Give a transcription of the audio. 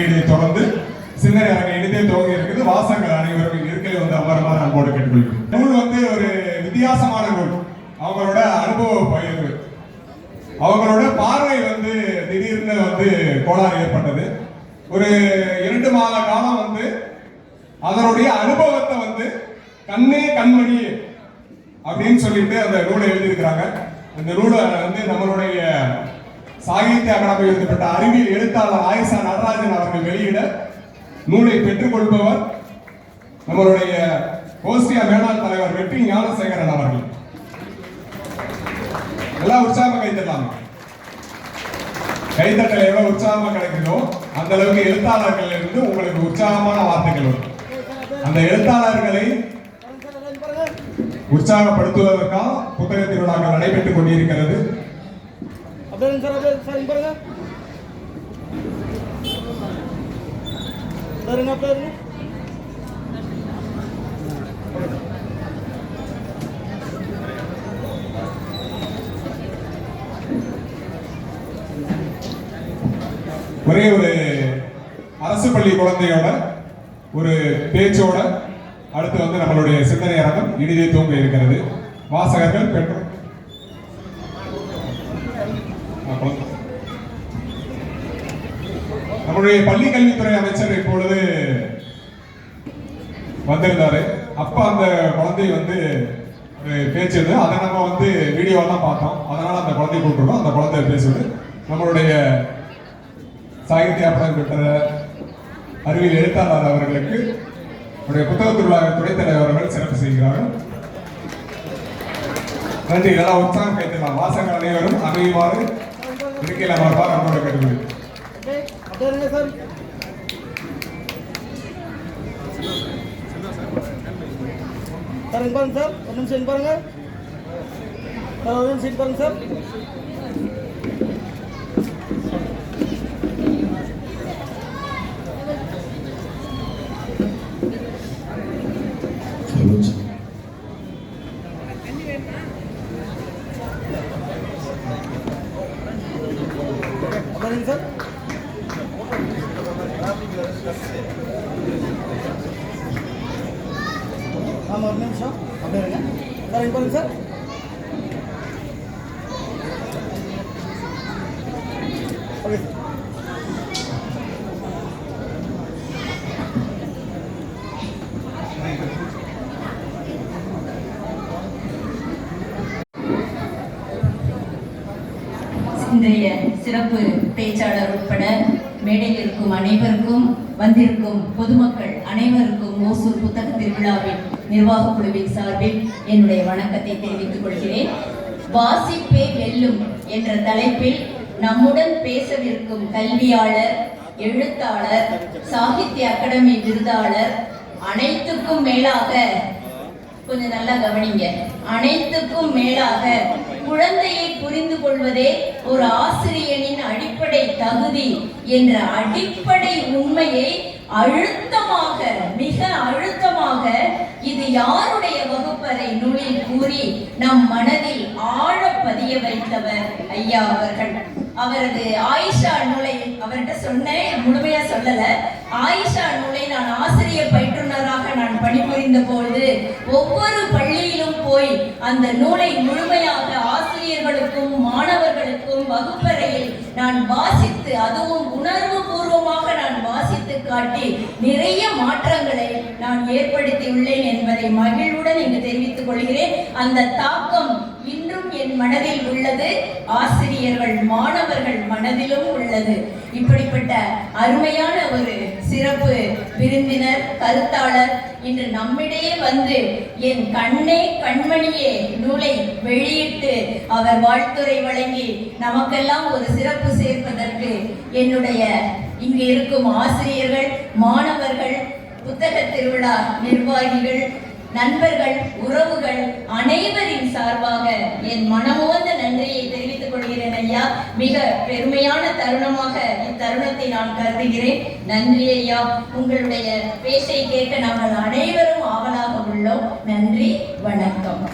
வெளியீடை தொடர்ந்து சிந்தனை அரங்கை இனிதே துவங்கி இருக்குது வாசகர் அனைவரும் இருக்கையில் வந்து அமரமாக அன்போடு கேட்டுக்கொள்கிறோம். நூல் வந்து ஒரு வித்தியாசமான நூல். அவங்களோட அனுபவ பயிர்வு அவங்களோட பார்வை வந்து திடீர்னு வந்து கோளாறு ஏற்பட்டது. ஒரு இரண்டு மாத காலம் வந்து அதனுடைய அனுபவத்தை வந்து கண்ணே கண்மணி அப்படின்னு சொல்லிட்டு அந்த நூலை எழுதியிருக்கிறாங்க. அந்த நூலை வந்து நம்மளுடைய சாகித்ய அகாடமி எழுதப்பட்ட அறிவியல் எழுத்தாளர் ஆயிஷா நடராஜன் அவர்கள் வெளியிட நூலை பெற்றுக்கொள்பவர் நம்மளுடைய கோஸ்டியா மேலாண் தலைவர் வெற்றி ஞானசேகரன் அவர்கள். எல்லாம் உற்சாகம் கைத்தட்டலாம். கைத்தட்டல் எவ்வளவு உற்சாகமா கிடைக்குதோ அந்த அளவுக்கு எழுத்தாளர்கள் இருந்து உங்களுக்கு உற்சாகமான வார்த்தைகள் வரும். அந்த எழுத்தாளர்களை உற்சாகப்படுத்துவதற்காக புத்தக திருவிழாக்கள் நடைபெற்றுக் கொண்டிருக்கிறது. அப்படியே சார் அப்படியே சார் பாருங்க பாருங்க அப்படியே இருங்க ஒரே ஒரு அரசு பள்ளி குழந்தையோட ஒரு பேச்சோட அடுத்து வந்து நம்மளுடைய சிந்தனை அரங்கம் இனிதே தூங்க இருக்கிறது. வாசகர்கள் பெற்றோர் நம்முடைய நம்மளுடைய பள்ளி கல்வித்துறை அமைச்சர் இப்பொழுது வந்திருந்தாரு. அப்ப அந்த குழந்தை வந்து ஒரு அதை நம்ம வந்து வீடியோவெல்லாம் பார்த்தோம். அதனால அந்த குழந்தை கூப்பிட்டுருக்கோம். அந்த குழந்தை பேசுவது நம்மளுடைய சாகித்ய படம் பெற்ற அறிவியல் எழுத்தாளர் அவர்களுக்கு நம்முடைய புத்தக திருவிழா துணைத் தலைவர் அவர்கள் சிறப்பு செய்கிறார்கள். நன்றி. இதெல்லாம் உற்சாகம் கைத்தலாம் வாசகங்கள் அனைவரும் அமையுமாறு இருக்கையில் அமர்வார் அன்போடு கேட்டுக்கொள்கிறேன் அப்படியே சார் சார் இங்க பாருங்க சார். ஒரு நிமிஷம் இங்க பாருங்க. சார் ஒரு நிமிஷம் இங்க பாருங்க சார். அப்படியே இருங்க சார் ஆமாம் ஒரு நிமிஷம் அப்படியே இருங்க சார் இங்க பாருங்க சார் ஓகே சார் இன்றைய சிறப்பு பேச்சாளர் உட்பட மேடையில் இருக்கும் அனைவருக்கும் வந்திருக்கும் பொதுமக்கள் அனைவருக்கும் ஓசூர் புத்தக திருவிழாவின் நிர்வாகக் குழுவின் சார்பில் என்னுடைய வணக்கத்தை தெரிவித்துக் கொள்கிறேன். வாசிப்பே வெல்லும் என்ற தலைப்பில் நம்முடன் பேசவிருக்கும் கல்வியாளர் எழுத்தாளர் சாகித்ய அகாடமி விருதாளர் அனைத்துக்கும் மேலாக கொஞ்சம் நல்லா கவனிங்க. அனைத்துக்கும் மேலாக குழந்தையை புரிந்து கொள்வதே ஒரு ஆசிரியனின் அடிப்படை தகுதி என்ற அடிப்படை உண்மையை அழுத்தமாக மிக அழுத்தமாக இது யாருடைய வகுப்பறை நூலில் கூறி நம் மனதில் ஆழ பதிய வைத்தவர் ஐயா அவர்கள். அவரது ஆயிஷா நூலை அவர்கிட்ட சொன்னேன் முழுமையா சொல்லல. ஆயிஷா நூலை நான் ஆசிரியர் பயிற்றுனராக நான் பணிபுரிந்த பொழுது ஒவ்வொரு பள்ளியிலும் போய் அந்த நூலை முழுமையாக ஆசிரியர்களுக்கும் மாணவர்களுக்கும் வகுப்பறையில் நான் வாசித்து அதுவும் உணர்வு பூர்வமாக நான் வாசித்து காட்டி நிறைய மாற்றங்களை நான் ஏற்படுத்தியுள்ளேன் என்பதை மகிழ்வுடன் இங்கு தெரிவித்துக் கொள்கிறேன். அந்த தாக்கம் இன்றும் என் மனதில் உள்ளது ஆசிரியர்கள் மாணவர்கள் மனதிலும் உள்ளது. இப்படிப்பட்ட அருமையான ஒரு சிறப்பு விருந்தினர் கருத்தாளர் இன்று நம்மிடையே வந்து என் கண்ணே கண்மணியே நூலை வெளியிட்டு அவர் வாழ்த்துரை வழங்கி நமக்கெல்லாம் ஒரு சிறப்பு சேர்ப்பதற்கு என்னுடைய இங்கு இருக்கும் ஆசிரியர்கள் மாணவர்கள் புத்தக திருவிழா நிர்வாகிகள் நண்பர்கள் உறவுகள் அனைவரின் சார்பாக என் மனமோந்த நன்றியை தெரிவித்து கொள்கிறேன் ஐயா. மிக பெருமையான தருணமாக இத்தருணத்தை நான் கருதுகிறேன். நன்றி ஐயா. உங்களுடைய பேச்சை கேட்க நாங்கள் அனைவரும் ஆவலாக உள்ளோம். நன்றி வணக்கம்.